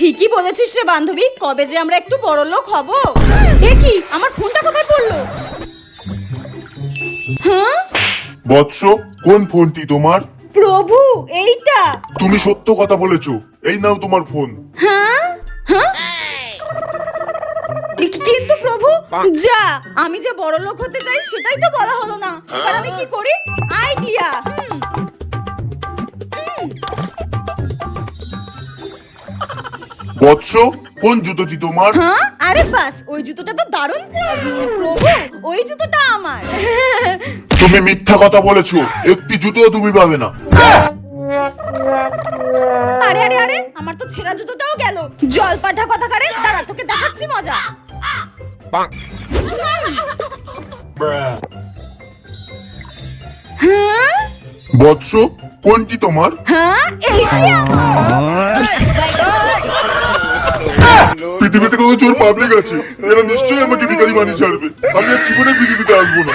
ঠিকই বলেছিস রে বান্ধবী কবে যে আমরা একটু বড় লোক হব? এ কি আমার ফোনটা কোথায় পড়ল? হ্যাঁ? বৎস কোন ফোনটি তোমার? প্রভু এইটা। তুমি সত্য কথা বলেছ এই নাও তোমার ফোন। হ্যাঁ? হ্যাঁ? কিন্তু প্রভু? যা আমি যে বড় লোক হতে চাই সেটাই তো বলা হলো না। এবার আমি কি করি? বৎস কোন জুতোটি তোমার? হ্যাঁ আরে বাস ওই জুতোটা তো দারুণ। প্রভু ওই জুতোটা আমার। তুমি মিথ্যা কথা বলেছ একটি জুতো তুমি পাবে না। আরে আরে আরে আমার তো ছেঁড়া জুতোটাও গেল। জল পাঠা কথা কারে দাঁড়া তোকে দেখাচ্ছি মজা। হ্যাঁ? বৎস কোনটি তোমার? হ্যাঁ এইটি আমার। পৃথিবীতে কত চোর পাবলিক আছে এরা নিশ্চয়ই আমাকে ভিখারি বানিয়ে ছাড়বে। আমি আর জীবনে পৃথিবীতে আসব না।